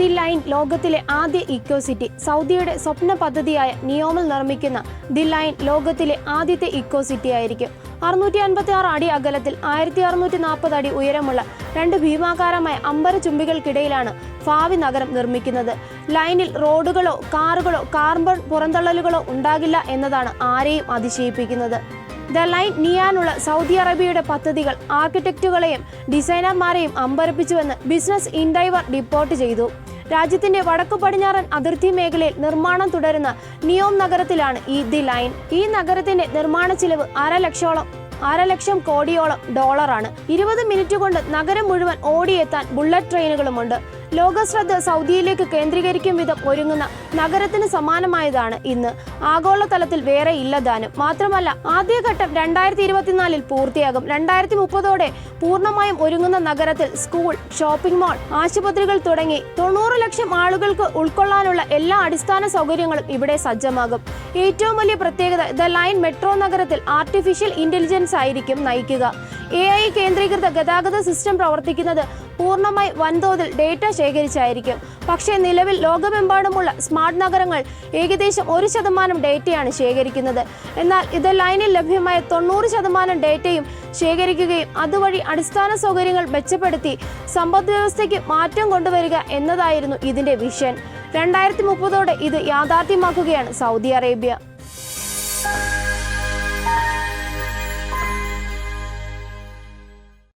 The line ലോകത്തിലെ ആദ്യ eco city സൗദിയുടെ സ്വപ്ന പദ്ധതിയായ നിയോമിൽ നിർമ്മിക്കുന്ന ദി ലൈൻ ലോകത്തിലെ ആദ്യത്തെ ഇക്കോ സിറ്റി ആയിരിക്കും. അറുന്നൂറ്റി അൻപത്തി ആറ് അടി അകലത്തിൽ ആയിരത്തി അറുന്നൂറ്റി നാൽപ്പത് അടി ഉയരമുള്ള രണ്ട് ഭീമാകാരമായ അമ്പര ചുംബികൾക്കിടയിലാണ് ഭാവി നഗരം നിർമ്മിക്കുന്നത്. ലൈനിൽ റോഡുകളോ കാറുകളോ കാർബൺ പുറന്തള്ളലുകളോ ഉണ്ടാകില്ല എന്നതാണ് ആരെയും അതിശയിപ്പിക്കുന്നത്. ദ ലൈൻ നിയാനുള്ള സൗദി അറേബ്യയുടെ പദ്ധതികൾ ആർക്കിടെക്റ്റുകളെയും ഡിസൈനർമാരെയും അമ്പരപ്പിച്ചുവെന്ന് ബിസിനസ് ഇൻഡൈവർ റിപ്പോർട്ട് ചെയ്തു. രാജ്യത്തിന്റെ വടക്കു പടിഞ്ഞാറൻ അതിർത്തി മേഖലയിൽ നിർമ്മാണം തുടരുന്ന നിയോം നഗരത്തിലാണ് ഈ ദി ലൈൻ. ഈ നഗരത്തിന്റെ നിർമ്മാണ ചിലവ് അര ലക്ഷോളം ലക്ഷം കോടിയോളം ഡോളറാണ്. ഇരുപത് മിനിറ്റ് കൊണ്ട് നഗരം മുഴുവൻ ഓടിയെത്താൻ ബുള്ളറ്റ് ട്രെയിനുകളുമുണ്ട്. ലോകശ്രദ്ധ സൗദിയിലേക്ക് കേന്ദ്രീകരിക്കും വിധം ഒരുങ്ങുന്ന നഗരത്തിന് സമാനമായതാണ് ഇന്ന്. ആഗോളതലത്തിൽ വേറെ ഇല്ലതാനും. മാത്രമല്ല ആദ്യഘട്ടം രണ്ടായിരത്തി ഇരുപത്തിനാലിൽ പൂർത്തിയാകും. രണ്ടായിരത്തി മുപ്പതോടെ പൂർണമായും ഒരുങ്ങുന്ന നഗരത്തിൽ സ്കൂൾ ഷോപ്പിംഗ് മാൾ ആശുപത്രികൾ തുടങ്ങി തൊണ്ണൂറ് ലക്ഷം ആളുകൾക്ക് ഉൾക്കൊള്ളാനുള്ള എല്ലാ അടിസ്ഥാന സൗകര്യങ്ങളും ഇവിടെ സജ്ജമാകും. ഏറ്റവും വലിയ പ്രത്യേകത ദ ലൈൻ മെട്രോ നഗരത്തിൽ ആർട്ടിഫിഷ്യൽ ഇന്റലിജൻസ് ആയിരിക്കും നയിക്കുക. എ ഐ കേന്ദ്രീകൃത ഗതാഗത സിസ്റ്റം പ്രവർത്തിക്കുന്നത് പൂർണമായി വൻതോതിൽ ഡേറ്റ ശേഖരിച്ചായിരിക്കും. പക്ഷേ നിലവിൽ ലോകമെമ്പാടുമുള്ള സ്മാർട്ട് നഗരങ്ങൾ ഏകദേശം ഒരു ശതമാനം ഡേറ്റയാണ് ശേഖരിക്കുന്നത്. എന്നാൽ ഇത് ലൈനിൽ ലഭ്യമായ തൊണ്ണൂറ് ശതമാനം ഡേറ്റയും ശേഖരിക്കുകയും അതുവഴി അടിസ്ഥാന സൗകര്യങ്ങൾ മെച്ചപ്പെടുത്തി സമ്പദ് വ്യവസ്ഥയ്ക്ക് മാറ്റം കൊണ്ടുവരിക എന്നതായിരുന്നു ഇതിന്റെ വിഷൻ. രണ്ടായിരത്തി മുപ്പതോടെ ഇത് യാഥാർത്ഥ്യമാക്കുകയാണ് സൗദി അറേബ്യ.